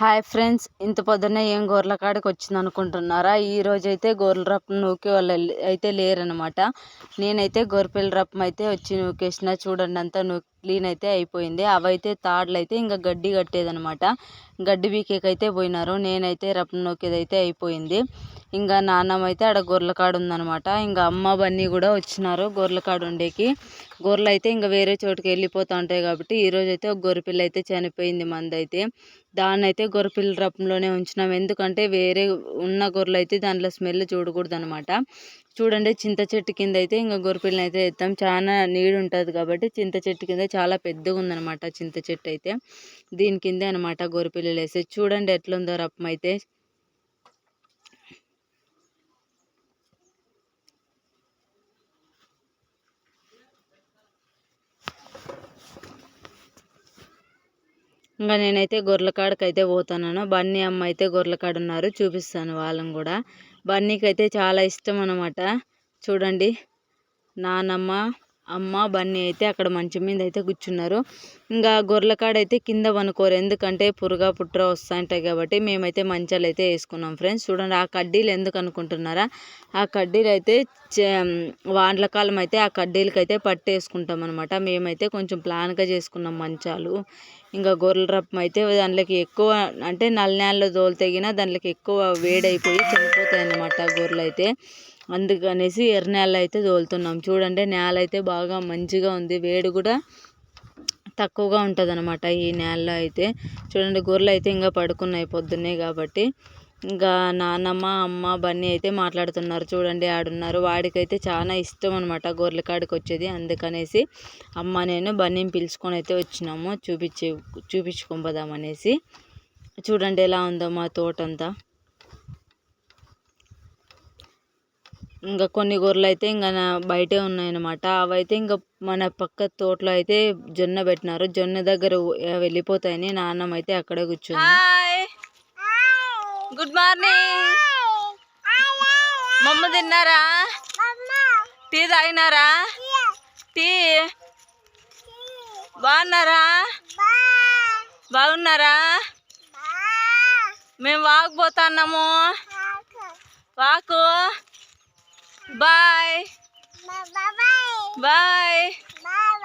Hi friends ఇంత పొద్దున్నే ఏం గోర్ల కాడికి వచ్చింది అనుకుంటున్నారా ఈ రోజు అయితే రప్పం నూకే వాళ్ళు అయితే లేరనమాట నేనైతే గొర్రెపిల్ల రప్పం అయితే వచ్చి నూకేసిన చూడండి అంతా నూ క్లీన్ అయితే అయిపోయింది. అవైతే తాడులు అయితే ఇంకా గడ్డి కట్టేదనమాట గడ్డి బీకేకైతే పోయినారు. నేనైతే రప్పం నూకేది అయితే అయిపోయింది. ఇంకా నాన్నమ్మ అయితే ఆడ గొర్రెల కాడ ఉందనమాట ఇంకా అమ్మ బన్నీ కూడా వచ్చినారు గొర్రెల కాడ ఉండేకి గొర్రెలు అయితే ఇంకా వేరే చోటుకి వెళ్ళిపోతూ ఉంటాయి కాబట్టి ఈరోజు అయితే ఒక గొర్రెపిల్ల అయితే చనిపోయింది మందైతే. దాన్ని అయితే గొర్రెపిల్ల రప్పంలోనే ఉంచినాం. ఎందుకంటే వేరే ఉన్న గొర్రెలు అయితే దాంట్లో స్మెల్ చూడకూడదు అనమాట చూడండి చింత చెట్టు కింద అయితే ఇంకా గొర్రెపిల్లని అయితే ఎత్తాం. చాలా నీడు ఉంటుంది కాబట్టి చింత చెట్టు కింద చాలా పెద్దగా ఉందన్నమాట చింత చెట్టు అయితే దీని కిందే అనమాట గొర్రెపిల్లలు వేసేది చూడండి ఎట్లుందో రపం అయితే ఇంకా నేనైతే గొర్రెల కాడకి అయితే పోతున్నాను బన్నీ అమ్మ అయితే గొర్రెల కాడ ఉన్నారు చూపిస్తాను వాళ్ళని కూడా. బన్నీకి అయితే చాలా ఇష్టం అనమాట చూడండి. నానమ్మ అమ్మ బన్నీ అయితే అక్కడ మంచం మీద అయితే కూర్చున్నారు. ఇంకా గొర్రెల కాడ అయితే కింద పనుకోరు ఎందుకంటే పురుగా పుట్ర వస్తుంటాయి కాబట్టి మేమైతే మంచాలు అయితే వేసుకున్నాం ఫ్రెండ్స్. చూడండి ఆ కడ్డీలు ఎందుకు అనుకుంటున్నారా? ఆ కడ్డీలు అయితే వాండ్ల కాలం అయితే ఆ కడ్డీలకి అయితే పట్టేసుకుంటాం అనమాట మేమైతే కొంచెం ప్లాన్గా చేసుకున్నాం మంచాలు. ఇంకా గొర్రెల రప్పం అయితే దాంట్లోకి ఎక్కువ అంటే నల్ల నేలలో తోలితెగిన దాంట్లోకి ఎక్కువ వేడైపోయి చనిపోతాయి అన్నమాట గొర్రెలు అయితే అందుకనేసి ఎర్ర నేల అయితే తోలుతున్నాం. చూడండి నేల అయితే బాగా మంచిగా ఉంది. వేడి కూడా తక్కువగా ఉంటుంది అనమాట ఈ నేలలో అయితే. చూడండి గొర్రెలు అయితే ఇంకా పడుకున్నాయి పొద్దున్నే కాబట్టి. ఇంకా నాన్నమ్మ అమ్మ బన్నీ అయితే మాట్లాడుతున్నారు. చూడండి ఆడున్నారు. వాడికైతే చాలా ఇష్టం అనమాట గొర్రెల కాడికి వచ్చేది. అందుకనేసి అమ్మ నేను బన్నీని పిలుచుకొని అయితే వచ్చినాము. చూపించే చూపించుకొని పోదామనేసి. చూడండి ఎలా ఉందో మా తోట ఇంకా కొన్ని గొర్రెలు అయితే ఇంకా బయటే ఉన్నాయన్నమాట. అవైతే ఇంకా మన పక్క తోటలో అయితే జొన్న పెట్టినారు. జొన్న దగ్గర వెళ్ళిపోతాయని నాన్నమ్మ అయితే అక్కడే కూర్చుంది. Good morning. మమ్మ తిన్నారా? టీ తాగినారా? టీ. బాగున్నారా? బాగున్నారా? మేము వాకపోతున్నాము వాకు. Bye. Bye. Bye. Bye.